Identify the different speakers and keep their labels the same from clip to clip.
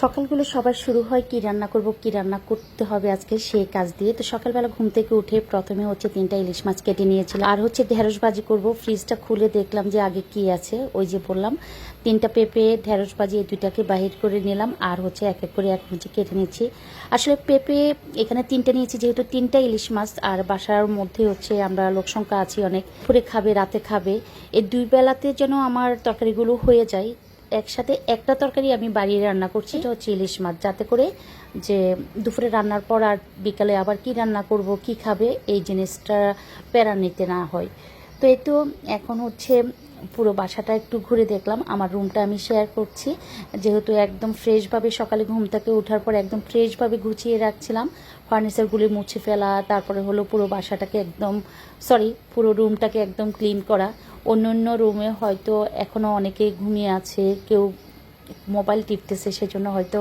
Speaker 1: সকালগুলো সবার শুরু হয় কি রান্না করব, কি রান্না করতে হবে আজকে সেই কাজ দিয়ে। তো সকালবেলা ঘুম থেকে উঠে প্রথমে হচ্ছে তিনটা ইলিশ মাছ কেটে নিয়েছিলাম। আর হচ্ছে ঢেঁড়স ভাজি করব, ফ্রিজটা খুলে দেখলাম যে আগে কি আছে, ওই যে বললাম। তিনটা পেঁপে, ঢেঁড়স ভাজি এই দুইটাকে বাহির করে নিলাম, আর হচ্ছে এক এক করে এক হচ্ছে কেটে নিচ্ছি। আসলে পেঁপে এখানে তিনটা নিয়েছি, যেহেতু তিনটা ইলিশ মাছ, আর বাসার মধ্যে হচ্ছে আমরা লোকসংখ্যা আছি অনেক। করে খাবে, রাতে খাবে। এই দুই বেলাতে যেন আমার তরকারিগুলো হয়ে যায় একসাথে একটা তরকারি আমি বাড়িয়ে রান্না করছি, এটা হচ্ছে ইলিশ মাছ। যাতে করে যে দুপুরে রান্নার পর আর বিকালে আবার কি রান্না করব, কি খাবে, এই জিনিসটা প্যারা নিতে না হয়। তো এই তো এখন হচ্ছে পুরো বাসাটা একটু ঘুরে দেখলাম। আমার রুমটা আমি শেয়ার করছি। যেহেতু একদম ফ্রেশভাবে সকালে ঘুম থেকে ওঠার পর একদম ফ্রেশভাবে গুছিয়ে রাখছিলাম ফার্নিচারগুলি মুছে ফেলা, তারপরে হলো পুরো বাসাটাকে একদম সরি পুরো রুমটাকে একদম ক্লিন করা। অন্য অন্য রুমে হয়তো এখনও অনেকে ঘুমিয়ে আছে, কেউ মোবাইল টিপতেছে, সেজন্য হয়তো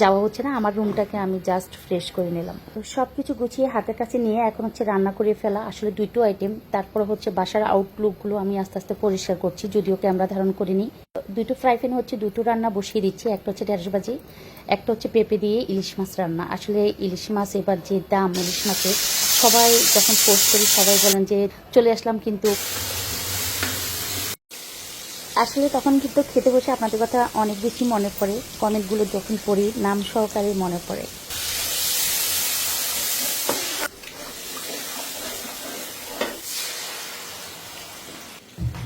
Speaker 1: যাওয়া হচ্ছে না। আমার রুমটাকে আমি জাস্ট ফ্রেশ করে নিলাম। তো সব কিছু গুছিয়ে হাতের কাছে নিয়ে এখন হচ্ছে রান্না করে ফেলা। আসলে দুটো আইটেম তারপর হচ্ছে বাসার আউটলুকগুলো আমি আস্তে আস্তে পরিষ্কার করছি, যদিও ক্যামেরা ধারণ করিনি। দুটো ফ্রাই প্যান হচ্ছে দুটো রান্না বসিয়ে দিচ্ছি, একটা হচ্ছে ঢেঁড়স ভাজি একটা হচ্ছে পেঁপে দিয়ে ইলিশ মাছ রান্না। আসলে ইলিশ মাছ এবার যে দাম, ইলিশ মাছের, সবাই যখন পোস্ট করি সবাই বলেন যে চলে আসলাম কিন্তু আসলে তখন কিন্তু খেতে বসে আপনাদের কথা অনেক বেশি মনে পড়ে। কমেন্টগুলো যখন পড়ি, নাম সহকারে মনে পড়ে।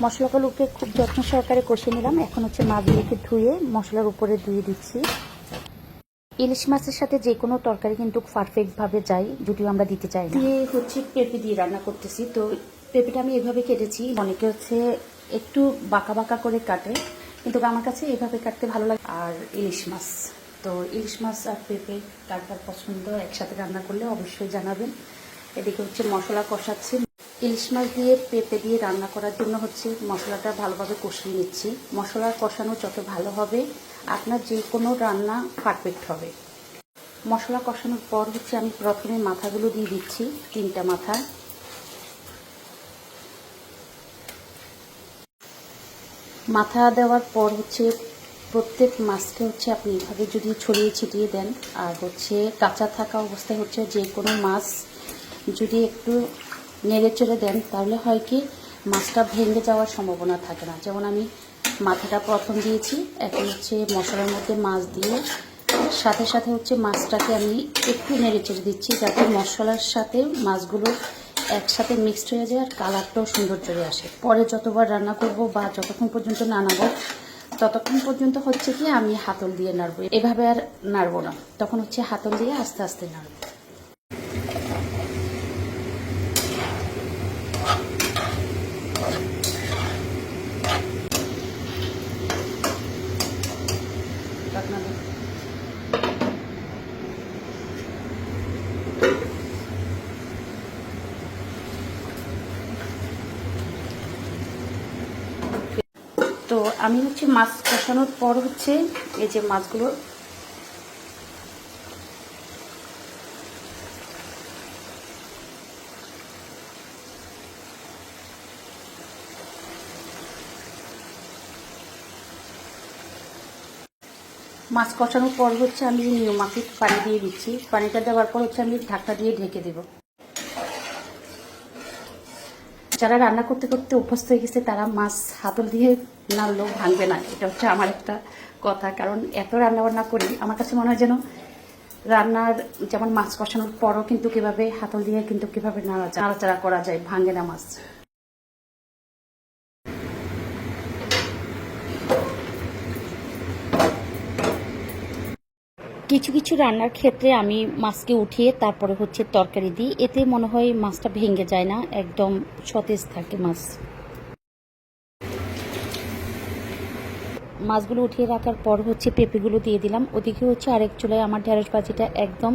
Speaker 1: মশলাগুলোকে খুব যত্ন সহকারে কষে নিলাম। এখন হচ্ছে মাছগুলোকে ধুয়ে মশলার উপরে ধুয়ে দিচ্ছি। ইলিশ মাছের সাথে যে কোনো তরকারি কিন্তু পারফেক্ট ভাবে যায়, যদিও আমরা দিতে চাই না। দিয়ে হচ্ছে পেঁপে দিয়ে রান্না করতেছি। তো পেঁপেটা আমি এভাবে কেটেছি। অনেকে হচ্ছে একটু বাঁকা বাঁকা করে কাটে, কিন্তু আমার কাছে এভাবে কাটতে ভালো লাগে। আর ইলিশ মাছ, তো ইলিশ মাছ আর পেঁপে কার কার পছন্দ, একসাথে রান্না করলে অবশ্যই জানাবেন। এদিকে হচ্ছে মশলা কষাচ্ছি। ইলিশ মাছ দিয়ে পেঁপে দিয়ে রান্না করার জন্য হচ্ছে মশলাটা ভালোভাবে কষিয়ে নিচ্ছি। মশলা কষানো যত ভালো হবে, আপনার যে কোনো রান্না পারফেক্ট হবে। মশলা কষানোর পর হচ্ছে আমি প্রথমে মাথাগুলো দিয়ে দিচ্ছি, তিনটা মাথা। মাথা দেওয়ার পর হচ্ছে প্রত্যেক মাছকে হচ্ছে আপনি এভাবে যদি ছড়িয়ে ছিটিয়ে দেন, আর হচ্ছে কাঁচা থাকা অবস্থায় হচ্ছে যে কোনো মাছ যদি একটু নেড়ে চড়ে দেন, তাহলে হয় কি মাছটা ভেঙে যাওয়ার সম্ভাবনা থাকে না। যেমন আমি মাথাটা প্রথম দিয়েছি, এখন হচ্ছে মশলার মধ্যে মাছ দিয়ে সাথে সাথে হচ্ছে মাছটাকে আমি একটু নেড়ে চেড়ে দিচ্ছি, যাতে মশলার সাথে মাছগুলো একসাথে মিক্সড হয়ে যায় আর কালারটাও সুন্দর চলে আসে। পরে যতবার রান্না করব বা যতক্ষণ পর্যন্ত নানাবো, ততক্ষণ পর্যন্ত হচ্ছে কি আমি হাতল দিয়ে নাড়বো। এভাবে আর নাড়বো না। তখন হচ্ছে হাতল দিয়ে আস্তে আস্তে নাড়বো। আপনাদের তো আমি হচ্ছে মাছ কষানোর পর হচ্ছে এই যে মাছগুলো মাছ কষানোর পর হচ্ছে আমি নিয়মাকে পানি দিয়ে দিচ্ছি। পানিটা দেওয়ার পর হচ্ছে আমি ঢাকনা দিয়ে ঢেকে দেবো। যারা রান্না করতে করতে অভ্যস্ত হয়ে গেছে, তারা মাছ হাতল দিয়ে নাড়লেও ভাঙবে না। এটা হচ্ছে আমার একটা কথা। কারণ এত রান্না বান্না করি, আমার কাছে মনে হয় যেন রান্নার যেমন মাছ কষানোর পরও কিন্তু কীভাবে হাতল দিয়ে কিন্তু কীভাবে নাড়া নাড়াচাড়া করা যায়, ভাঙে না মাছ। কিছু কিছু রান্নার ক্ষেত্রে আমি মাছকে উঠিয়ে তারপরে হচ্ছে তরকারি দিই। এতে মনে হয় মাছটা ভেঙে যায় না, একদম সতেজ থাকে মাছ। মাছগুলো উঠিয়ে রাখার পর হচ্ছে পেঁপেগুলো দিয়ে দিলাম। ওদিকে হচ্ছে আরেক চুলায় আমার ঢেঁড়স ভাজিটা একদম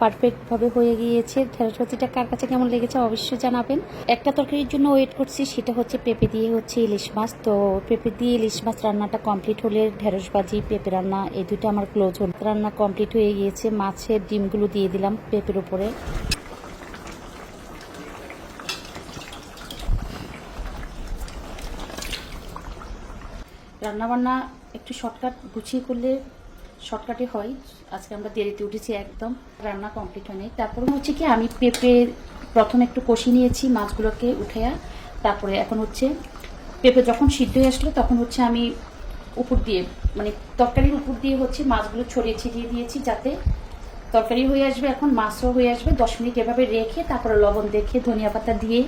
Speaker 1: পারফেক্টভাবে হয়ে গিয়েছে। ঢেঁড়স ভাজিটা কার কাছে কেমন লেগেছে অবশ্যই জানাবেন। একটা তরকারির জন্য ওয়েট করছি, সেটা হচ্ছে পেঁপে দিয়ে হচ্ছে ইলিশ মাছ। তো পেঁপে দিয়ে ইলিশ মাছ রান্নাটা কমপ্লিট হলে ঢেঁড়স ভাজি পেঁপে রান্না, এই দুটো আমার ক্লোজ হল। রান্না কমপ্লিট হয়ে গিয়েছে, মাছের ডিমগুলো দিয়ে দিলাম পেঁপের উপরে। রান্নাবান্না একটু শর্টকাট গুছিয়ে করলে শর্টকাটে হয়। আজকে আমরা দেরিতে উঠেছি একদম। রান্না কমপ্লিট হয়নি। তারপরে হচ্ছে কি, আমি পেঁপে প্রথমে একটু কষি নিয়েছি মাছগুলোকে উঠাইয়া তারপরে এখন হচ্ছে পেঁপে যখন সিদ্ধ হয়ে আসলো, তখন হচ্ছে আমি উপর দিয়ে মানে তরকারির উপর দিয়ে হচ্ছে মাছগুলো ছড়িয়ে ছিটিয়ে দিয়েছি যাতে তরকারি হয়ে আসবে, এখন মাছও হয়ে আসবে। দশ মিনিট এভাবে রেখে তারপরে লবণ দেখে ধনিয়া পাতা দিয়ে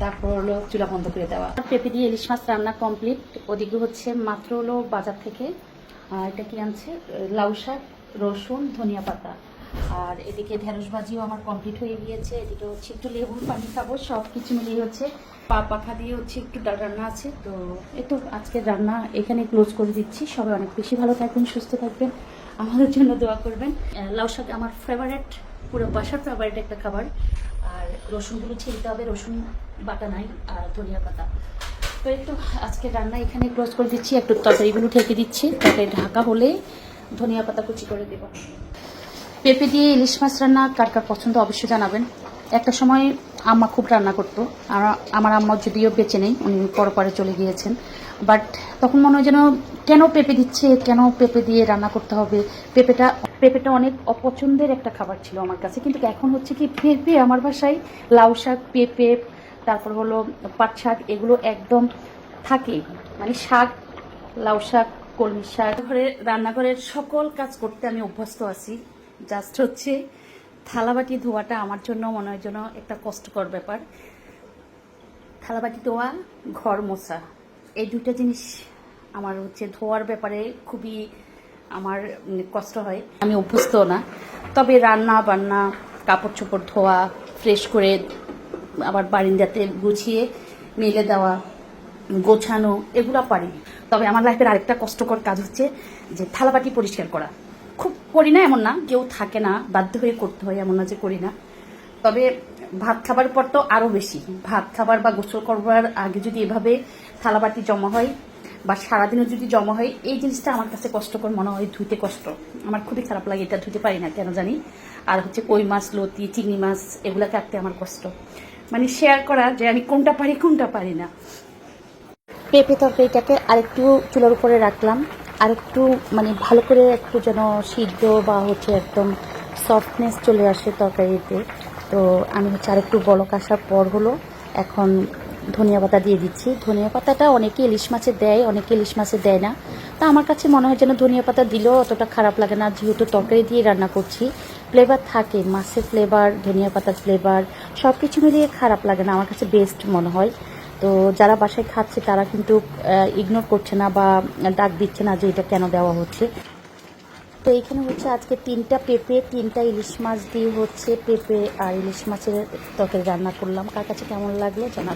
Speaker 1: তারপর হলো চুলা বন্ধ করে দেওয়া। পেঁপে দিয়ে ইলিশ মাছ রান্না কমপ্লিট ওদিকে হচ্ছে মাত্র হলো বাজার থেকে এটা কি আনছে? লাউ শাক, রসুন, ধনিয়া পাতা। আর এদিকে ঢেঁড়স ভাজিও আমার কমপ্লিট হয়ে গিয়েছে। এদিকে হচ্ছে একটু লেবুর পানি খাব সব কিছু মিলিয়ে হচ্ছে পা পাখা দিয়ে হচ্ছে একটু রান্না আছে। তো এই তো আজকের রান্না এখানে ক্লোজ করে দিচ্ছি। সবাই অনেক বেশি ভালো থাকবেন, সুস্থ থাকবেন। আমাদের জন্য দোয়া করবেন। লাউ শাক আমার ফেভারেট পুরো বাসার ফেভারিট একটা খাবার। আর রসুনগুলো ছিলতে হবে, রসুন বাটা নাই, আর ধনিয়া পাতা। তো একটু আজকে রান্না এখানে ক্লোজ করে দিচ্ছি, একটু তরকারিগুলো ঢেকে দিচ্ছি। তরকারি ঢাকা হলে ধনিয়া পাতা কুচি করে দেবো। পেঁপে দিয়ে ইলিশ মাছ রান্না কার কার পছন্দ অবশ্যই জানাবেন। একটা সময় আম্মা খুব রান্না করতো, আর আমার আম্মা যদিও বেঁচে নেই, উনি পরপরে চলে গিয়েছেন। বাট তখন মনে হয় যেন কেন পেঁপে দিচ্ছে, কেন পেঁপে দিয়ে রান্না করতে হবে? পেঁপেটা পেঁপেটা অনেক অপছন্দের একটা খাবার ছিল আমার কাছে। কিন্তু এখন হচ্ছে কি, পেঁপে আমার বাসায় লাউ শাক, পেঁপে তারপর হলো পাট শাক, এগুলো একদম থাকে মানে শাক, লাউ শাক, কলমি শাক। ঘরে, রান্নাঘরের সকল কাজ করতে আমি অভ্যস্ত আছি। জাস্ট হচ্ছে থালাবাটি ধোয়াটা আমার জন্য মনে হয় যেন একটা কষ্টকর ব্যাপার। থালাবাটি ধোয়া, ঘর মোছা। এই দুইটা জিনিস আমার হচ্ছে ধোয়ার ব্যাপারে খুবই আমার কষ্ট হয়। আমি অভ্যস্ত না। তবে রান্না বান্না কাপড় চোপড় ধোয়া, ফ্রেশ করে আবার বারিন্দাতে গুছিয়ে, মেলে দেওয়া, গোছানো, এগুলো পারি। তবে আমার লাইফের আরেকটা কষ্টকর কাজ হচ্ছে যে থালাবাটি পরিষ্কার করা। খুব করি না এমন না, কেউ থাকে না, বাধ্য হয়ে করতে হয় এমন না যে করি না। তবে ভাত খাবার পর তো আরও বেশি। ভাত খাবার বা গোসল করবার আগে যদি এভাবে থালাবাটি জমা হয় বা সারাদিনও যদি জমা হয়, এই জিনিসটা আমার কাছে কষ্টকর মনে হয় ধুতে কষ্ট। আমার খুবই খারাপ লাগে, এটা ধুতে পারি না, কেন জানি? আর হচ্ছে কই মাছ, লতি, চিংড়ি মাছ, এগুলা কাটতে আমার কষ্ট। মানে শেয়ার করা যে আমি কোনটা পারি কোনটা পারি না। পেঁপে তরকারিটাকে আরেকটু চুলার উপরে রাখলাম। আরেকটু মানে ভালো করে একটু যেন সিদ্ধ বা হচ্ছে একদম সফটনেস চলে আসে তরকারিতে। তো আমি হচ্ছে আরেকটু বলক আসার পর হলো এখন ধনিয়া পাতা দিয়ে দিচ্ছি। ধনিয়া পাতাটা অনেকে ইলিশ মাছে দেয়, অনেকে ইলিশ মাছে দেয় না। তা আমার কাছে মনে হয় যেন ধনিয়া পাতা দিলেও অতটা খারাপ লাগে না। যেহেতু তরকারি দিয়ে রান্না করছি ফ্লেভার থাকে মাছের ফ্লেভার ধনিয়া পাতার ফ্লেভার সব কিছু মিলিয়ে খারাপ লাগে না, আমার কাছে বেস্ট মনে হয়। তো যারা বাসায় খাচ্ছে, তারা কিন্তু ইগনোর করছে না বা ডাক দিচ্ছে না যে এটা কেন দেওয়া হচ্ছে। তো এইখানে হচ্ছে আজকে তিনটা পেঁপে, তিনটা ইলিশ মাছ দিয়ে হচ্ছে পেঁপে আর ইলিশ মাছের তরকারি রান্না করলাম। কার কাছে কেমন লাগল জানা